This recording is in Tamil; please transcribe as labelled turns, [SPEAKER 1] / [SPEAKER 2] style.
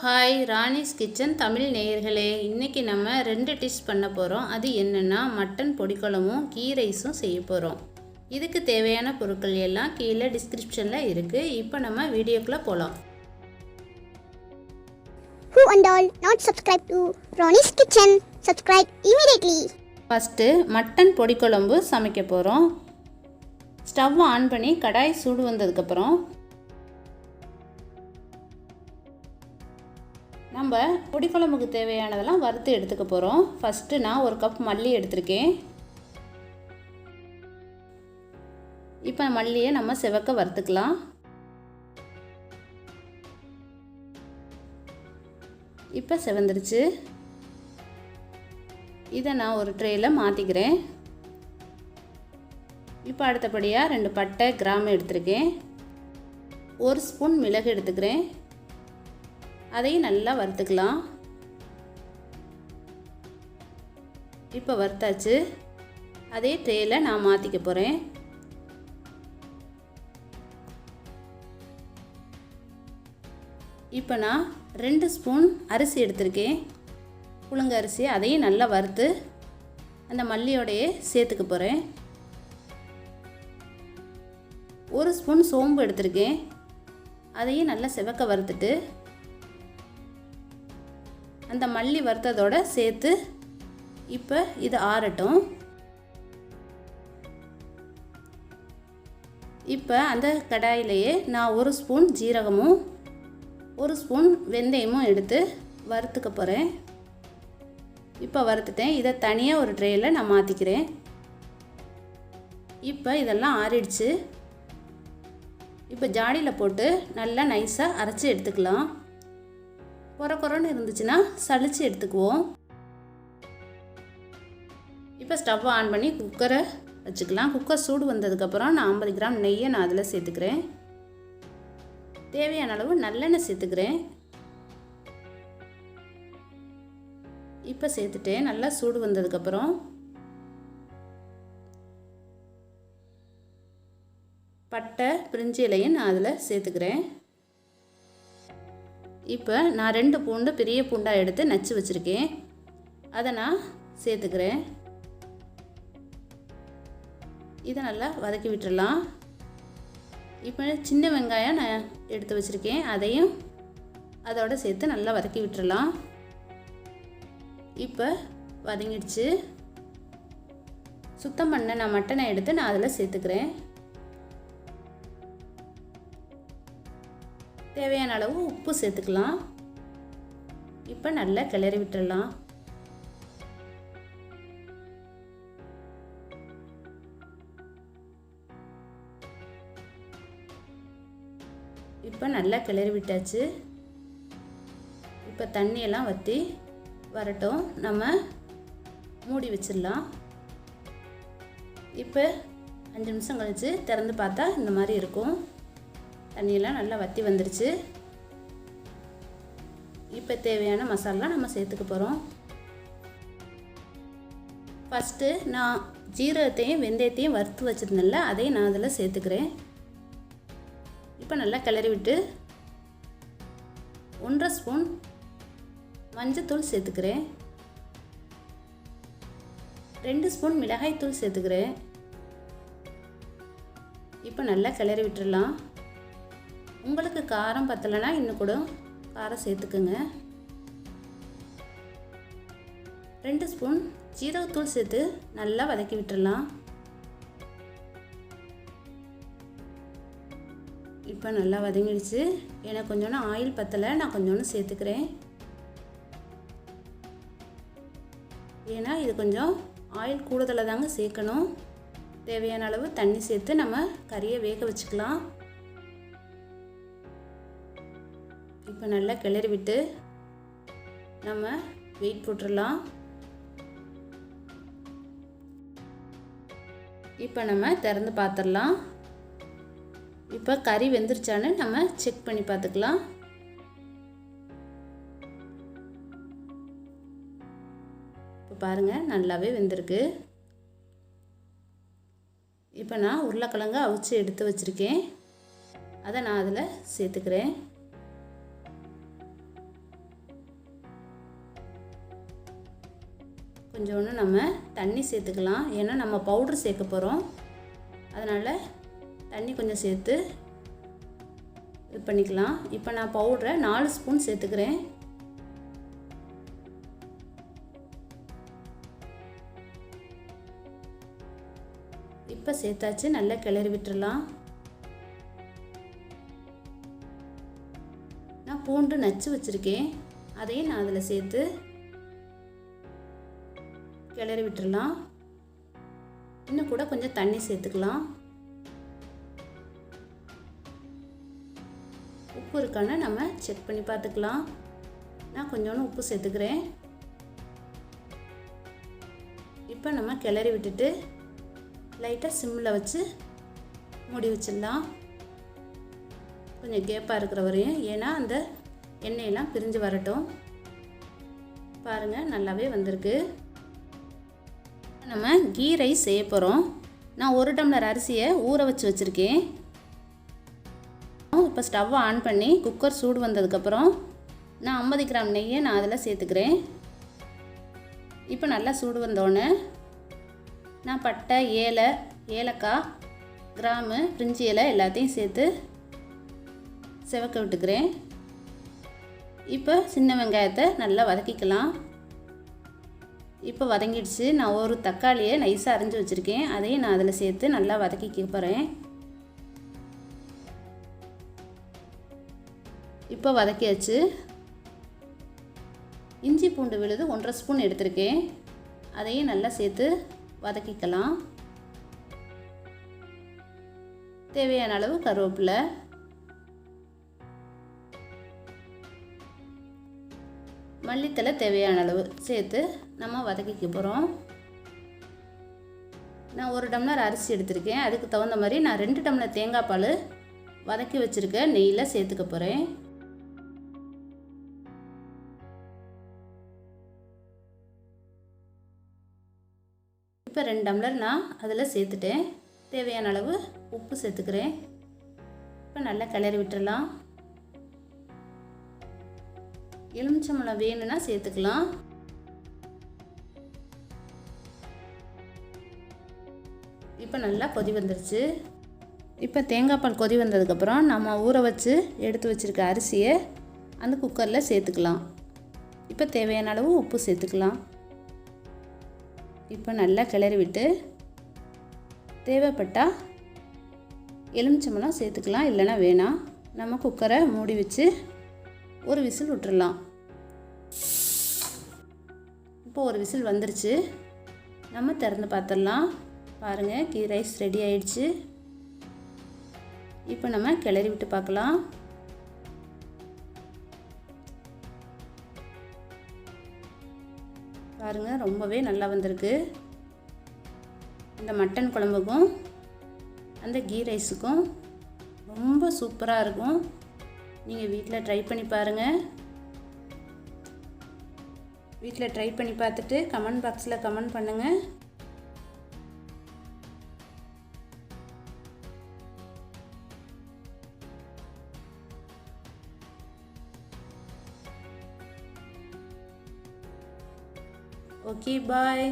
[SPEAKER 1] ஹாய் ராணிஸ் கிச்சன் தமிழ் நேயர்களே. இன்றைக்கி நம்ம ரெண்டு டிஷ் பண்ண போகிறோம் அது என்னென்னா மட்டன் பொடிக்குழம்பும் கீ ரைஸும் செய்ய போகிறோம் இதுக்கு தேவையான பொருட்கள் எல்லாம் கீழே டிஸ்கிரிப்ஷனில் இருக்குது இப்போ நம்ம வீடியோக்குள்ளே போகலாம்
[SPEAKER 2] Who and all not subscribed to Ronnie's Kitchen? Subscribe immediately.
[SPEAKER 1] First mutton பொடிக்குழம்பு சமைக்க போகிறோம் ஸ்டவ் ஆன் பண்ணி கடாய் சூடு வந்ததுக்கப்புறம் நம்ம பொடிக்குழம்புக்கு தேவையானதெல்லாம் வறுத்து எடுத்துக்க போகிறோம் ஃபஸ்ட்டு நான் ஒரு கப் மல்லி எடுத்திருக்கேன். இப்போ மல்லியை நம்ம செவக்க வறுத்துக்கலாம். இப்போ செவந்துருச்சு. இதை நான் ஒரு ட்ரேயில் மாற்றிக்கிறேன் இப்போ அடுத்தபடியாக ரெண்டு பட்டை கிராம் எடுத்திருக்கேன். ஒரு ஸ்பூன் மிளகு எடுத்துக்கிறேன். அதையும் நல்லா வறுத்துக்கலாம். இப்போ வறுத்தாச்சு. அதே ட்ரேயில் நான் மாற்றிக்க போகிறேன் இப்போ நான் ரெண்டு ஸ்பூன் அரிசி எடுத்திருக்கேன். புழுங்க அரிசி அதையும் நல்லா வறுத்து அந்த மல்லியோடையே சேர்த்துக்க போகிறேன் ஒரு ஸ்பூன் சோம்பு எடுத்திருக்கேன். அதையும் நல்லா செவக்க வறுத்துட்டு அந்த மல்லி வறுத்ததோட சேர்த்து இப்போ இது ஆறட்டும். இப்போ அந்த கடாயிலேயே நான் ஒரு ஸ்பூன் ஜீரகமும் ஒரு ஸ்பூன் வெந்தயமும் எடுத்து வறுத்துக்க போகிறேன் இப்போ வறுத்துட்டேன். இதை தனியாக ஒரு ட்ரேயில் நான் மாற்றிக்கிறேன் இப்போ இதெல்லாம் ஆறிடுச்சு. இப்போ ஜாடியில் போட்டு நல்லா நைஸாக அரைச்சி எடுத்துக்கலாம். குறை குறைன்னு இருந்துச்சுன்னா சளிச்சு எடுத்துக்குவோம். இப்போ ஸ்டவ் ஆன் பண்ணி குக்கரை வச்சுக்கலாம். குக்கர் சூடு வந்ததுக்கப்புறம் நான் ஐம்பது கிராம் நெய்யை நான் அதில் சேர்த்துக்கிறேன். தேவையான அளவு நல்லெண்ணெய் சேர்த்துக்கிறேன். இப்போ சேர்த்துட்டேன் நல்லா சூடு வந்ததுக்கப்புறம் பட்டை பிரிஞ்சி இலையும் நான் அதில் சேர்த்துக்கிறேன். இப்போ நான் ரெண்டு பூண்டு பெரிய பூண்டாக எடுத்து நச்சு வச்சுருக்கேன். அதை நான் சேர்த்துக்கிறேன். இதை நல்லா வதக்கி விட்டுறலாம். இப்போ சின்ன வெங்காயம் நான் எடுத்து வச்சுருக்கேன். அதையும் அதோட சேர்த்து நல்லா வதக்கி விட்டுறலாம். இப்போ வதங்கிடுச்சு. சுத்தம் பண்ண நான் மட்டனை எடுத்து நான் அதில் சேர்த்துக்கிறேன். தேவையான அளவு உப்பு சேர்த்துக்கலாம். இப்போ நல்லா கிளறி விட்டுடலாம் இப்போ நல்லா கிளறி விட்டாச்சு. இப்போ தண்ணியெல்லாம் வற்றி வரட்டும். நம்ம மூடி வச்சிடலாம். இப்போ அஞ்சு நிமிஷம் கழித்து திறந்து பார்த்தா இந்த மாதிரி இருக்கும். தண்ணியெல்லாம் நல்லா வற்றி வந்துருச்சு. இப்போ தேவையான மசாலா நம்ம சேர்த்துக்க போகிறோம் ஃபஸ்ட்டு நான் ஜீரகத்தையும் வெந்தயத்தையும் வறுத்து வச்சுருந்தேன்ல அதையும் நான் அதில் சேர்த்துக்கிறேன். இப்போ நல்லா கிளறி விட்டு ஒன்றரை ஸ்பூன் மஞ்சத்தூள் சேர்த்துக்கிறேன். ரெண்டு ஸ்பூன் மிளகாய்த்தூள் சேர்த்துக்கிறேன். இப்போ நல்லா கிளறி விட்டுடலாம் உங்களுக்கு காரம் பத்தலைன்னா இன்னும் கூட காரம் சேர்த்துக்குங்க. ரெண்டு ஸ்பூன் ஜீரகத்தூள் சேர்த்து நல்லா வதக்கி விட்டுடலாம். இப்போ நல்லா வதங்கிடுச்சு. எனக்கு கொஞ்சோண்டு ஆயில் பத்தலை நான் கொஞ்சோண்டு சேர்த்துக்கிறேன். ஏன்னா இது கொஞ்சம் ஆயில் கூடுதலாக தாங்க சேர்க்கணும். தேவையான அளவு தண்ணி சேர்த்து நம்ம கறியை வேக வச்சுக்கலாம். இப்போ நல்லா கிளறி விட்டு நம்ம வெயிட் போட்டுடலாம். இப்போ நம்ம திறந்து பார்த்துடலாம். இப்போ கறி வெந்துருச்சான்னு நம்ம செக் பண்ணி பார்த்துக்கலாம். இப்போ பாருங்கள் நல்லாவே வெந்திருக்கு. இப்போ நான் உருளைக்கிழங்கு அவிச்சு எடுத்து வச்சுருக்கேன். அதை நான் அதில் சேர்த்துக்கிறேன். கொஞ்சோண்டு நம்ம தண்ணி சேர்த்துக்கலாம். ஏன்னா நம்ம பவுட்ரு சேர்க்க போகிறோம் அதனால் தண்ணி கொஞ்சம் சேர்த்து இது பண்ணிக்கலாம். இப்போ நான் பவுடரை நாலு ஸ்பூன் சேர்த்துக்கிறேன். இப்போ சேர்த்தாச்சு. நல்லா கிளறி விட்டுறலாம். நான் பூண்டு நச்சு வச்சுருக்கேன். அதையும் நான் அதில் சேர்த்து கிளறி விட்டுடலாம் இன்னும் கூட கொஞ்சம் தண்ணி சேர்த்துக்கலாம். உப்பு இருக்கான்னு நம்ம செக் பண்ணி பார்த்துக்கலாம். நான் கொஞ்சோண்டு உப்பு சேர்த்துக்கிறேன். இப்போ நம்ம கிளறி விட்டுட்டு லைட்டாக சிம்மில் வச்சு மூடி வச்சிடலாம். கொஞ்சம் கேப்பாக இருக்கிற வரையும் ஏன்னா அந்த எண்ணெயெல்லாம் பிரிஞ்சு வரட்டும். பாருங்கள் நல்லாவே வந்திருக்கு. நம்ம கீ ரைஸ் செய்ய போகிறோம் நான் ஒரு டம்ளர் அரிசியை ஊற வச்சு வச்சுருக்கேன். இப்போ ஸ்டவ்வை ஆன் பண்ணி குக்கர் சூடு வந்ததுக்கப்புறம் நான் ஐம்பது கிராம் நெய்யை நான் அதில் சேர்த்துக்கிறேன். இப்போ நல்லா சூடு வந்தோடனே நான் பட்டை ஏலை ஏலக்காய் கிராமு பிரிஞ்சி இலை எல்லாத்தையும் சேர்த்து செவக்க விட்டுக்கிறேன். இப்போ சின்ன வெங்காயத்தை நல்லா வதக்கிக்கலாம். இப்போ வதங்கிடுச்சு. நான் ஒரு தக்காளியை நைஸாக அரிஞ்சு வச்சுருக்கேன். அதையும் நான் அதில் சேர்த்து நல்லா வதக்கிக்க போகிறேன் இப்போ வதக்கியாச்சு. இஞ்சி பூண்டு விழுது ஒன்றரை ஸ்பூன் எடுத்திருக்கேன். அதையும் நல்லா சேர்த்து வதக்கிக்கலாம். தேவையான அளவு கருவேப்பிலை. மல்லித்தலை தேவையான அளவு சேர்த்து நம்ம வதக்கிக்க போகிறோம் நான் ஒரு டம்ளர் அரிசி எடுத்திருக்கேன். அதுக்கு தகுந்த மாதிரி நான் ரெண்டு டம்ளர் தேங்காய் பால் வதக்கி வச்சுருக்க நெய்யில் சேர்த்துக்க போகிறேன் இப்போ ரெண்டு டம்ளர் நான் அதில் சேர்த்துட்டேன். தேவையான அளவு உப்பு சேர்த்துக்கிறேன். இப்போ நல்லா கிளறி விட்டுறலாம். எலுமிச்சம்பழம் வேணும்னா சேர்த்துக்கலாம். இப்போ நல்லா கொதி வந்துருச்சு. இப்போ தேங்காய் பால் கொதி வந்ததுக்கப்புறம் நம்ம ஊற வச்சு எடுத்து வச்சுருக்க அரிசியை அந்த குக்கரில் சேர்த்துக்கலாம். இப்போ தேவையான அளவு உப்பு சேர்த்துக்கலாம். இப்போ நல்லா கிளறி விட்டு தேவைப்பட்டால் எலுமிச்சம்பழம் சேர்த்துக்கலாம் இல்லைன்னா வேணாம். நம்ம குக்கரை மூடி வச்சு ஒரு விசில் விட்டுடலாம் இப்போ ஒரு விசில் வந்துருச்சு. நம்ம திறந்து பார்த்துடலாம். பாருங்கள் கீ ரைஸ் ரெடி ஆயிடுச்சு. இப்போ நம்ம கிளறி விட்டு பார்க்கலாம். பாருங்கள் ரொம்பவே நல்லா வந்திருக்கு. இந்த மட்டன் குழம்புக்கும் அந்த கீ ரைஸுக்கும் ரொம்ப சூப்பராக இருக்கும். நீங்கள் வீட்டில் ட்ரை பண்ணி பாருங்கள் வீட்டில் ட்ரை பண்ணி பார்த்துட்டு கமெண்ட் பாக்ஸில் கமெண்ட் பண்ணுங்கள் ஓகே பாய்